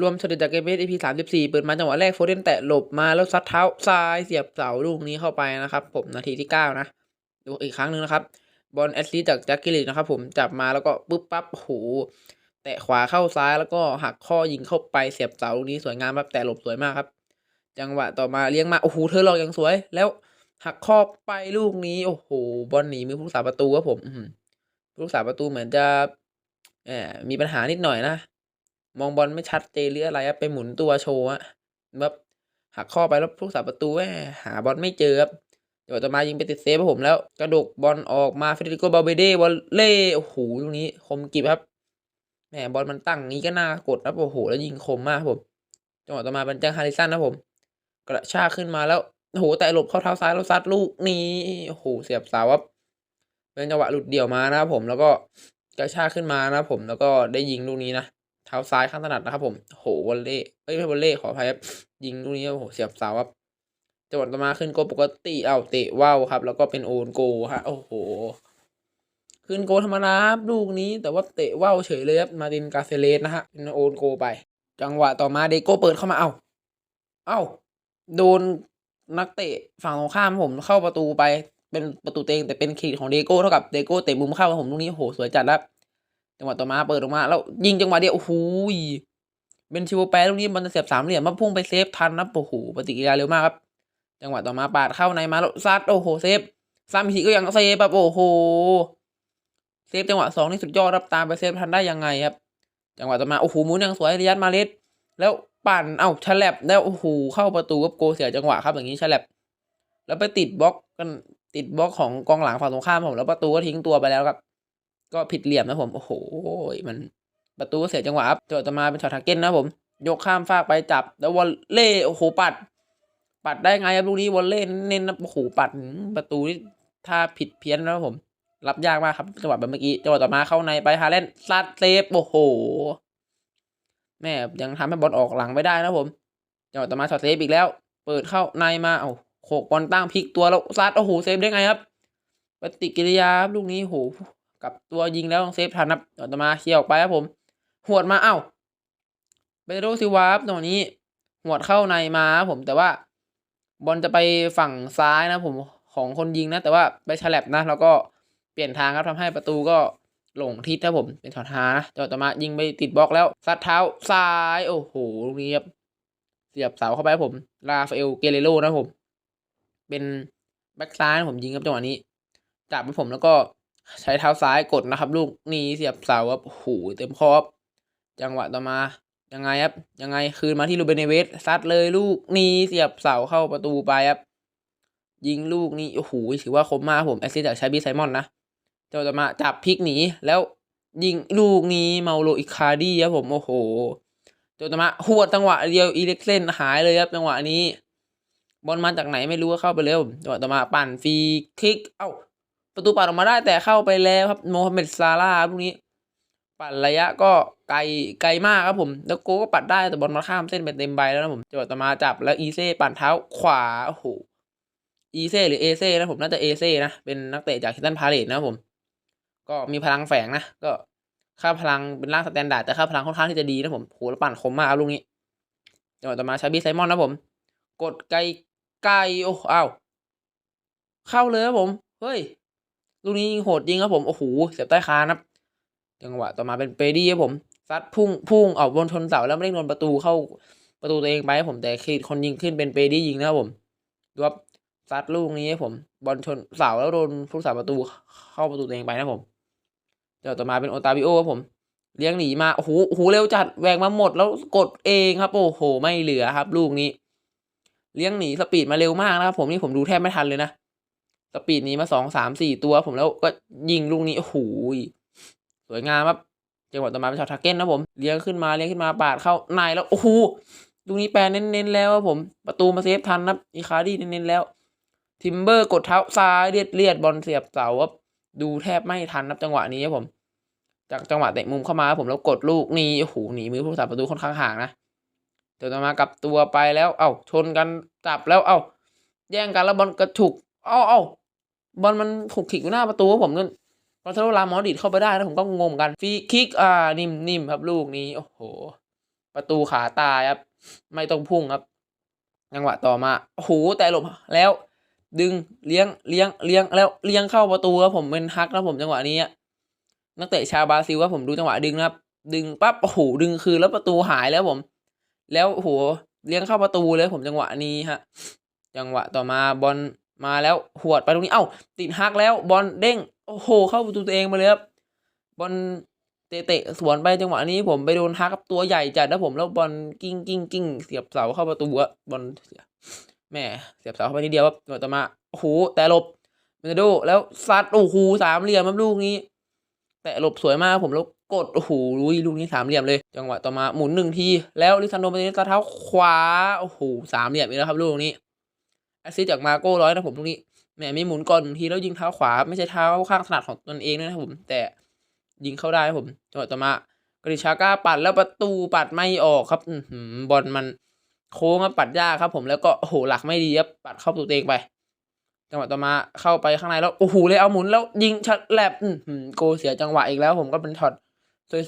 รวมช็อตเดจากเกมเอส EP สามสิบสี่เปิดมาจังหวะแรกโฟเดนแตะหลบมาแล้วซัดเท้าซ้ายเสียบเสาลูกนี้เข้าไปนะครับ ผมนาทีที่เก้านะ ดูอีกครั้งหนึ่งนะครับ บอลแอสซีจากแจ็คกิลินะครับผมจับมาแล้วก็ปุ๊บปั๊บโอ้โหแตะขวาเข้าซ้ายแล้วก็หักข้อยิงเข้าไปเสียบเสาลูกนี้สวยงามครับแต่หลบสวยมากครับ จังหวะต่อมาเลี้ยงมาโอ้โหเธอหลอกอย่างสวย แล้วหักข้อไปลูกนี้โอ้โหบอลหนีมือผู้รักษาประตูครับผมผู้รักษาประตูเหมือนจะแหมมีปัญหานิดหน่อยนะ มองบอลไม่ชัดเจนหรืออะไรครับไปหมุนตัวโชว์อะแบบหักข้อไปแล้วผู้รักษาประตูแหมหาบอลไม่เจอครับเดี๋ยวต่อมายิงไปติดเซฟผมแล้ว กระดกบอลออกมาเฟเดริโกบาเบเดวอลเล่โอ้โหลูกนี้คมกริบครับแหมบอลมันตั้งงี้ก็น่ากดครับโอ้โหแล้วยิงคมมากผมจังหวะต่อมาเป็นแจังฮาริสันนะผม กระชากขึ้นมาแล้วโอ้โหแต่หลบเข้าเท้าซ้ายแล้วซัดลูกนี้โอ้โหเสียบเสาครับเป็นจังหวะหลุดเดี่ยวมานะครับผมแล้วก็กระชากขึ้นมานะครับผมแล้วก็ได้ยิงลูกนี้นะ เท้าซ้ายข้างถนัดนะครับผมโหวอลเล่เอ้ยไม่วอลเล่ขออภัยครับยิงลูกนี้โอ้โหเสียบเสาครับจังหวะต่อมาขึ้นโกปกติเอาเตะว่าวครับ แล้วก็เป็นโอนโกฮะโอ้โหขึ้นโกธรรมดาครับลูกนี้แต่ว่าเตะว่าวเฉยเลยครับมาตินกาเซเลสนะฮะเป็นโอนโกไป จังหวะต่อมาเดโก้เปิดเข้ามาเอ้าเอ้าโดนนักเตะฝั่งตรงข้ามผมเข้าประตูไปเป็นประตูเตงแต่เป็นขีดของเดโก้เท่ากับเดโก้เตะมุมเข้าผมลูกนี้โอ้โหสวยจัดแล้ว จังหวะต่อมาเปิดออกมา แล้วยิงจังหวะเดียวโอ้โหเป็นชิวแปรลูกนี้มันจะเสียบสามเหลี่ยมมาพุ่งไปเซฟทันนะโอ้โหปฏิกิริยาเร็วมากครับ จังหวะต่อมาปาดเข้าในมาแล้วซัดโอ้โหเซฟซ้ำอีกทีก็ยังเซฟแบบโอ้โหเซฟจังหวะสองนี่สุดยอดรับตามไปเซฟทันได้ยังไงครับ จังหวะต่อมาโอ้โหหมุนยังสวยริยัตมาเลสแล้วปั่นเอ้าฉลับแล้วโอ้โหเข้าประตูกับโกเสียจังหวะครับอย่างนี้ฉลับแล้วไปติดบล็อกกันติดบล็อกของกองหลังฝั่งตรงข้ามผมแล้วประตูก็ทิ้งตัวไปแล้วครับ ก็ผิดเหลี่ยมนะผม โอ้โห มันประตูก็เสียจังหวะครับจังหวะต่อมาเป็นช็อตทาร์เก็ตนะผม ยกข้ามฟากไปจับ แล้ววอลเล่ โอ้โห ปัด ปัดได้ไงครับลูกนี้วอลเล่เน้นนะโอ้โห ปัดประตูนี่ถ้าผิดเพี้ยนนะผม รับยากมากครับจังหวะแบบเมื่อกี้จังหวะต่อมาเข้าในไปฮาเลนซัดเซฟ โอ้โห แม่ยังทำให้บอลออกหลังไม่ได้นะผม จังหวะต่อมาช็อตเซฟอีกแล้ว เปิดเข้าในมา เอาโขกบอลตั้งพลิกตัวแล้วซัด โอ้โห เซฟได้ไงครับ ปฏิกิริยาลูกนี้โห กับตัวยิงแล้วเซฟทันครับต่อมาเคลียร์ออกไปครับผม หวดมาเอ้าเปโดรซิวาครับตรงนี้หวดเข้าในมาครับผมแต่ว่าบอลจะไปฝั่งซ้ายนะผมของคนยิงนะ แต่ว่าไปฉลับนะ แล้วก็เปลี่ยนทางครับทำให้ประตูก็หลงทิศนะผมเป็นถอดหานะต่อมายิงไปติดบล็อกแล้วซัดเท้าซ้ายโอ้โหลูกนี้ครับเสียบเสาเข้าไปครับผมลาฟาเอลเกเรโรนะผม เป็นแบ็กซ้ายผมยิงครับจังหวะนี้จับไปผมแล้วก็ ใช้เท้าซ้ายกดนะครับลูกนี้เสียบเสาครับโอ้โหเต็มคอครับจังหวะต่อมายังไงครับ ยังไงคืนมาที่ลูเบเนเวสซัดเลยลูกนี้เสียบเสาเข้าประตูไปครับ ยิงลูกนี้โอ้โหถือว่าคมมากครับผมแอสซิสต์จากชาบีไซมอนนะจังหวะต่อมาจับพลิกหนีแล้วยิงลูกนี้เมาโลอิคาร์ดีครับผมโอ้โหจังหวะต่อมาหัวจังหวะเดียวอีเล็กเซนหายเลยครับจังหวะนี้ บอลมาจากไหนไม่รู้ก็เข้าไปเร็วจังหวะต่อมาปั่นฟรีคิกเอ้า ประตูปัดออกมาได้แต่เข้าไปแล้วครับโมฮัมเหม็ดซาร่าพวกนี้ ปัดระยะก็ไกลไกลมากครับผม แล้วโกก็ปัดได้แต่บอลมาข้ามเส้นไปเต็มใบแล้วนะผมจังหวะต่อมาจับแล้วอีเซ่ปั่นเท้าขวาโอ้โหอีเซ่หรือเอเซ่นะผมน่าจะเอเซ่นะเป็นนักเตะจากคิตันพาเลตนะผม ก็มีพลังแฝงนะก็ค่าพลังเป็นร่างสแตนดาร์ดแต่ค่าพลังค่อนข้างที่จะดีนะผมโหแล้วปั่นคมมากครับลูกนี้จังหวะต่อมาชาบีไซมอนนะผม กดไกลไกลโอ้อ้าวเข้าเลยครับผม เฮ้ย ลูกนี้ยิงโหดยิงครับผมโอ้โหเสียบใต้คานครับจังหวะต่อมาเป็นเปดี้ครับผมซัดพุ่งพุ่งออกบนชนเสาแล้วไม่ได้โดนประตูเข้าประตูตัวเองไปครับผมแต่คือคนยิงขึ้นเป็นเปดี้ยิงนะครับผมดูครับซัดลูกนี้ครับผมบอลชนเสาแล้วโดนผู้สาประตูเข้าประตูตัวเองไปนะครับผมจังหวต่อมาเป็นโอตาบิโอครับผมเลี้ยงหนีมาโอ้โหโอ้โหเร็วจัดแหวกมาหมดแล้วกดเองครับ โอ้โห ไม่เหลือครับ ลูกนี้ เลี้ยงหนีสปีดมาเร็วมากนะครับผมนี่ผมดูแทบไม่ทันเลยนะ สปีดนี้มาสองสามสี่ตัวผมแล้วก็ยิงลูกนี้โอ้โหสวยงามครับจังหวะต่อมาเป็นชาวทาเก้นนะผมเลี้ยงขึ้นมาเลี้ยงขึ้นมาปาดเข้าในแล้วโอ้โหลูกนี้แปลเน้นๆแล้วครับผม ประตูมาเซฟทันครับอีคาร์ดี้เน้นๆแล้ว ทิมเบอร์กดเท้าซ้ายเลียดเลียดบอลเสียบเสาครับดูแทบไม่ทันครับจังหวะนี้ครับผม จากจังหวะเตะมุมเข้ามาผมแล้วกดลูกนี้โอ้โหหนีมือผู้สาประตูค่อนข้างห่างนะเดี๋ยวต่อมากับตัวไปแล้ว เอ้าชนกันจับแล้วเอ้าแย่งกันแล้วบอลกระฉุกเอ้าเอ้า บอลมันถูกขิกอยู่หน้าประตูครับผมนั่นพอทาโรลามอดิดเข้าไปได้นะผมก็งงเหมือนกันฟรีคิกอ่านิ่มนิ่มครับลูกนี้ โอ้โห ประตูขาตายครับ ไม่ต้องพุ่งครับจังหวะต่อมาโอ้โหแต่หลบแล้ว ดึงเลี้ยงเลี้ยงเลี้ยงแล้วเลี้ยงเข้าประตูครับผมเป็นฮักนะผมจังหวะนี้นักเตะชาวบราซิลว่าผมดูจังหวะดึงนะครับ ดึงปั๊บโอ้โหดึงคืนแล้วประตูหายแล้วผม แล้วโอ้โหเลี้ยงเข้าประตูเลยผมจังหวะนี้ฮะ จังหวะต่อมาบอล มาแล้วหวดไปตรงนี้ เอ้า ติดฮักแล้วบอลเด้ง โอ้โห เข้าประตูตัวเองไปเลยครับ บอลเตะสวนไปจังหวะนี้ผมไปโดนฮักครับตัวใหญ่จัดนะผมแล้วบอลกิ้งกิ้งกิ้งเสียบเสาเข้าประตูอะบอลเสียแหม่เสียบเสาเข้าไปนิดเดียวครับต่อมาโอ้โหแต่หลบเมนโดแล้วซัดโอ้โหสามเหลี่ยมครับลูกนี้ แต่หลบสวยมากผมแล้วกดโอ้โหลุยลูกนี้สามเหลี่ยมเลย จังหวะต่อมาหมุนหนึ่งทีแล้วลิซันโดมาเตเนสเท้าขวาโอ้โหสามเหลี่ยมอีกแล้วครับลูกนี้ แอสซิสต์จากมาโก้ร้อยนะผมลูกนี้แหมมีหมุนก่อนหนึ่งทีแล้วยิงเท้าขวา ไม่ใช่เท้าข้างถนัดของตนเองด้วยนะครับผม แต่ยิงเข้าได้ผมจังหวะต่อมากริชาก้าปัดแล้วประตูปัดไม่ออกครับอือหือบอลมันโค้งปัดยากครับ ผมแล้วก็โอ้โหหลักไม่ดีครับปัดเข้าประตูตัวเองไป จังหวะต่อมาเข้าไปข้างในแล้วโอ้โหเลยเอาหมุนแล้วยิงชัดแลบอือหือโกเสียจังหวะอีกแล้ว ผมก็เป็นช็อต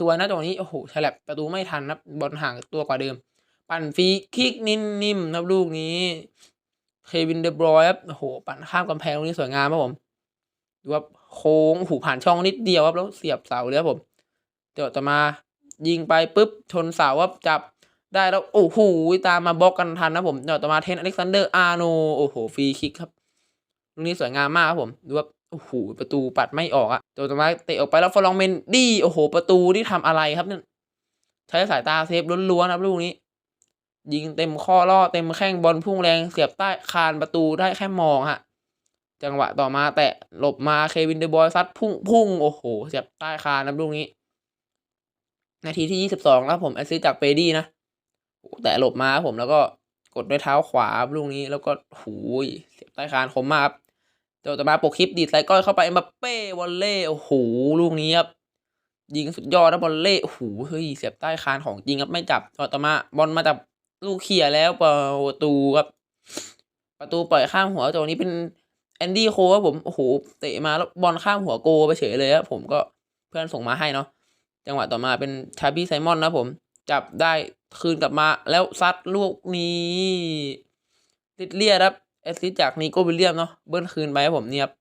สวยๆนะตรงนี้โอ้โหฉลับประตูไม่ทันนะบอลห่างตัวกว่าเดิม ปั่นฟรีคิกนิ่มๆนะลูกนี้ เควินเดบรอยครับโอ้โห ปั่นข้ามกำแพงตรงนี้สวยงามครับผม ดูว่าโค้งหูผ่านช่องนิดเดียวครับแล้วเสียบเสาเลยครับผมเดี๋ยวต่อมายิงไปปุ๊บชนเสาครับจับได้แล้วโอ้โหตามมาบล็อกกันทันนะผมเดี๋ยวต่อมาเทนอเล็กซานเดอร์อาร์โนโอ้โหฟรีคิกครับลูกนี้สวยงามมากครับผมดูว่าโอ้โหประตูปัดไม่ออกอะเดี๋ยวต่อมาเตะออกไปแล้วฟอลองเมนดี้โอ้โห ประตูที่ทำอะไรครับเนี่ยใช้สายตาเซฟล้วนๆนะครับลูกนี้ ยิงเต็มข้อล่อเต็มแข้งบอลพุ่งแรงเสียบใต้คานประตูได้แค่มองฮะ จังหวะต่อมาแตะหลบมาเควินเดบอยซัดพุ่งพุ่งโอ้โห เสียบใต้คานนะลูกนี้ นาทีที่ยี่สิบสองแล้วผมแอสซิสจากเปดี้นะแตะหลบมาผมแล้วก็กดด้วยเท้าขวาลูกนี้แล้วก็หูยเสียบใต้คานคมมากครับเดี๋ยวต่อมาปกคลิปดีดไซก้อยเข้าไปมบัปเป้วอลเล่โอ้โหลูกนี้ครับยิงสุดยอดนะบอลเล่โอ้โหเฮ้ยเสียบใต้คานของจริงครับไม่จับต่อมาบอลมาจับ ลูกเขี่ยแล้วประตูครับ ประตูปล่อยข้ามหัวตัวนี้เป็นแอนดี้โคครับผมโอ้โหเตะมาแล้วบอลข้ามหัวโกไปเฉยเลยครับผมก็เพื่อนส่งมาให้เนาะจังหวะต่อมาเป็นชาบี้ไซมอนนะผม จับได้คืนกลับมาแล้วซัดลูกนี้ติดเลียครับแอสซิสต์จากนีโก้วิลเลียมเนาะเบิ้ลคืนไปครับผมเนี่ยครับ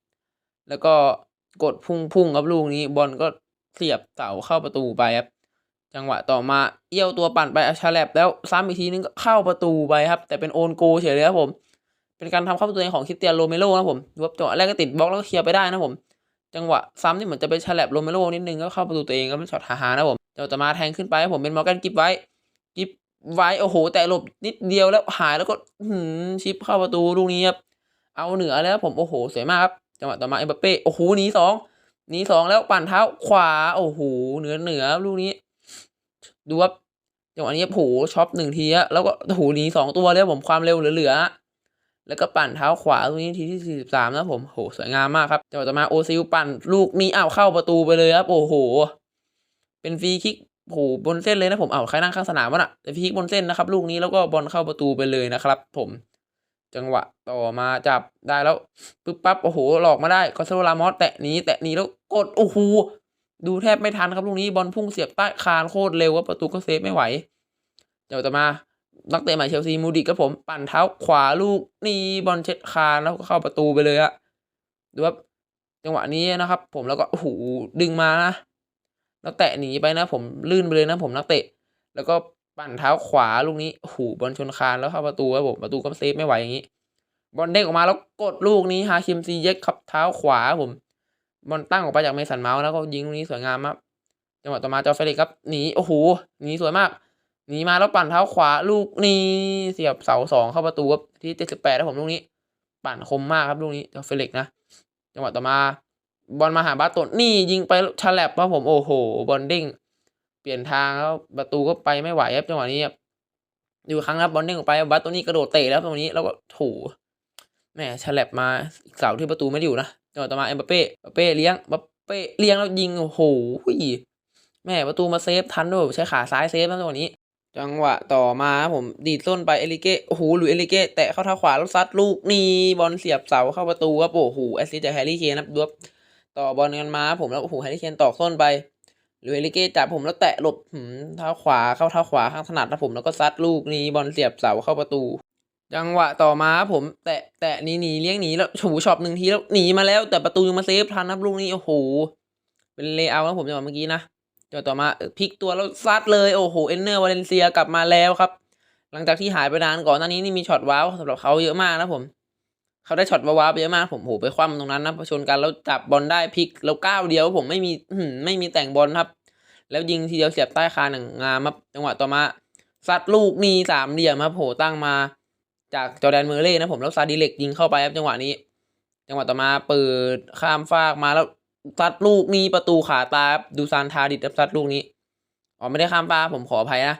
แล้วก็กดพุ่งพุ่งครับลูกนี้บอลก็เสียบเสาเข้าประตูไปครับ จังหวะต่อมาเอี้ยวตัวปั่นไปอาชาแลบแล้วซ้ำอีกทีนึงก็เข้าประตูไปครับ แต่เป็นโอนโกเฉยเลยครับผม เป็นการทำเข้าประตูของคริสเตียนโรเมโรนะผมดูว่าจังหวะแรกก็ติดบล็อกแล้วก็เคลียร์ไปได้นะผม จังหวะซ้ำนี่เหมือนจะเป็นฉลับโรเมโรนิดนึงก็เข้าประตูตัวเองก็เป็นช็อตหาๆนะผมจังหวะต่อมาแทงขึ้นไปผมเป็นมอร์แกนกิฟไว้กิฟไว้โอ้โห แต่หลบนิดเดียวแล้วหายแล้วก็หืมชิปเข้าประตูลูกนี้ครับเอาเหนือแล้วผมโอ้โหสวยมากครับจังหวะต่อมาเอ็มบัปเป้โอ้โหหนีสองหนีสองแล้วปั่นเท้าขวาโอ้โหเหนือเหนือลูกนี้ ดูว่าจังหวะนี้โผช็อปหนึ่งทีแล้วก็โหหนีสองตัวเลยผมความเร็วเหลือๆแล้วก็ปั่นเท้าขวาตรงนี้ทีที่สี่สิบสามนะผมโหสวยงามมากครับจังหวะต่อมาโอซิลปั่นลูกนี้อ้าวเข้าประตูไปเลยครับโอ้โห เป็นฟรีคิกโหบนเส้นเลยนะผมอ้าวใครนั่งข้างสนามวะน่ะแต่ฟรีคิกบนเส้นนะครับ ลูกนี้แล้วก็บอลเข้าประตูไปเลยนะครับ ผม จังหวะต่อมาจับได้แล้วปึ๊บปั๊บโอ้โหหลอกมาได้ก็โซลามอสแตะนี้แตะนี้แล้วกดโอ้โห ดูแทบไม่ทันครับลูกนี้บอลพุ่งเสียบใต้คานโคตรเร็วว่าประตูก็เซฟไม่ไหวเดี๋ยวต่อมานักเตะใหม่เชลซีมูดิกครับผมปั่นเท้าขวาลูกนี่บอลเช็ดคานแล้วก็เข้าประตูไปเลยอะดูว่าจังหวะนี้นะครับ ผมแล้วก็โอ้โหดึงมานะแล้วแตะหนีไปนะ ผมลื่นไปเลยนะ ผมนักเตะ แล้วก็ปั่นเท้าขวาลูกนี้โอ้โหบอลชนคานแล้วเข้าประตูครับผมประตูก็เซฟไม่ไหวอย่างนี้ บอลเด้งออกมาแล้วกดลูกนี้ฮาคิมซีเย็กขับเท้าขวาผม บอลตั้งออกไปจากเมสันเมาส์แล้วก็ยิงลูกนี้สวยงามมากจังหวะต่อมาจอเฟลิกครับหนีโอ้โหหนีสวยมากหนีมาแล้วปั่นเท้าขวาลูกนี้เสียบเสาสองเข้าประตูครับที่เจ็ดสิบแปดแล้วผมลูกนี้ ปั่นคมมากครับลูกนี้จอเฟลิกนะจังหวะต่อมาบอลมาหาบาสโตนนี่ยิงไปฉลับครับผมโอ้โหบอลเด้งเปลี่ยนทางแล้วประตูก็ไปไม่ไหวครับจังหวะนี้ครับอยู่ครั้งครับบอลเด้งออกไปบาสโตนี่กระโดดเตะแล้วตรงนี้แล้วก็ถูแหมฉลับมาอีกเสาที่ประตูไม่ได้อยู่นะ จังหวะต่อมาเอ็มบัปเป้บัปเป้เลี้ยงบัปเป้เลี้ยงแล้วยิงโอ้โหแม่ประตูมาเซฟทันด้วยใช้ขาซ้ายเซฟนะจังหวะนี้ จังหวะต่อมาผมดีดส้นไปเอลิเก้โอ้โหหลุยเอลิเก้แตะเข้าเท้าขวาแล้วซัดลูกนี่บอลเสียบเสาเข้าประตูครับโอ้โหแอสซิสต์จากแฮร์รี่เคนครับดวยต่อบอลกันมาผมแล้วโอ้โหแฮร์รี่เคนตอกส้นไปหรือเอลิเก้จับผมแล้วแตะหลบเท้าขวาเข้าเท้าขวาข้างถนัดนะผมแล้วก็ซัดลูกนี้บอลเสียบเสาเข้าประตู จังหวะต่อมาผม แตะแตะหนีหนีเลี้ยงหนีแล้วฉูช็อปหนึ่งทีแล้วหนีมาแล้ว แต่ประตูยังมาเซฟทันนับลูกนี้โอ้โหเป็นเลเยอร์นะผมจังหวะเมื่อกี้นะจังหวะต่อมาพลิกตัวแล้วซัดเลยโอ้โหเอนเนอร์วาเลนเซียกลับมาแล้วครับ หลังจากที่หายไปนานก่อนหน้านี้นี่มีช็อตว้าวสำหรับเขาเยอะมากนะผมเขาได้ช็อตว้าวไปเยอะมากผมโหไปคว่ำตรงนั้นนะชนกันแล้วจับบอลได้พลิกแล้วก้าวเดียว ผมไม่มีไม่มีแต่งบอลครับ แล้วยิงทีเดียวเสียบใต้คานอย่างงามครับจังหวะต่อมาซัดลูกนี้สามเหลี่ยมครับโหตั้งมา จากจอแดนเมอร์เล่นะผมแล้วซาดิเล็กยิงเข้าไปครับจังหวะนี้ จังหวะต่อมาเปิดข้ามฟากมาแล้วซัดลูกนี้ประตูขาตาดูซานทาดิดซัดลูกนี้อ๋อไม่ได้ข้ามฟากผมขออภัยนะ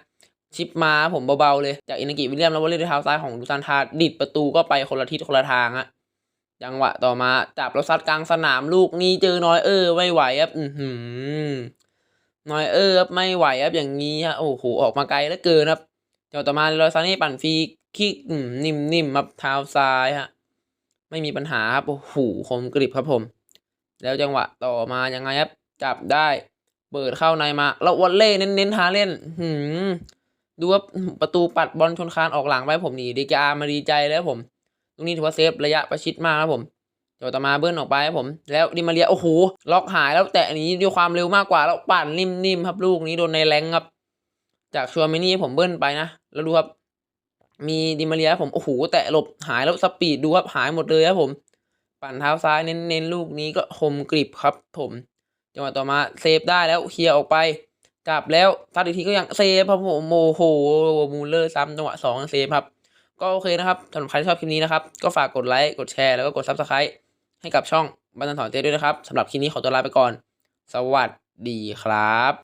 ชิปมาผมเบาๆเลยจากอินากิวิลเลียมแล้ววอลเล่ด้วยเท้าซ้ายของดูซานทาดิดประตูก็ไปคนละทิศคนละทางอะจังหวะต่อมาจับแล้วซัดกลางสนามลูกนี้เจอน้อยเออไม่ไหวครับอือหือน้อยเออครับไม่ไหวครับอย่างนี้ฮะโอ้โหออกมาไกลเหลือเกินครับจังหวะต่อมาลอยซานี่ปั่นฟรี คิกอืมนิ่มๆครับเท้าซ้ายฮะ ไม่มีปัญหาครับโอ้โหคมกริบครับผม แล้วจังหวะต่อมายังไงครับ จับได้ เปิดเข้าในมา แล้ววอลเล่เน้นๆหาเล่น หืมดูว่าประตูปัดบอลชนคานออกหลังไปผมหนีดีกามาดีใจแล้วผม ตรงนี้ถือว่าเซฟระยะประชิดมากครับผมจังหวะต่อมาเบิ้ลออกไปครับผม แล้วดิมาเรียโอ้โหล็อกหายแล้วแตะหนี้ด้วยความเร็วมากกว่าแล้วปั่นนิ่มๆครับลูกนี้โดนในแรงครับ จากชัวร์มินี่ผมเบิ้ลไปนะแล้วดูครับ มีดิมาเรียผมโอ้โหแตะหลบหายแล้วสปีดดูครับหายหมดเลยครับผม ปั่นเท้าซ้ายเน้นๆลูกนี้ก็คมกริบครับผมจังหวะต่อมาเซฟได้แล้วเคลียร์ออกไป จับแล้วซัดอีกทีก็ยังเซฟครับผมโมโหมูลเลอร์ซ้ำจังหวะสองเซฟครับก็โอเคนะครับสำหรับใครที่ชอบคลิปนี้นะครับ ก็ฝากกดไลค์กดแชร์แล้วก็กดซับสไครต์ให้กับช่องบันทิงถอนเต้ด้วยนะครับสำหรับคลิปนี้ขอตัวลาไปก่อน สวัสดีครับ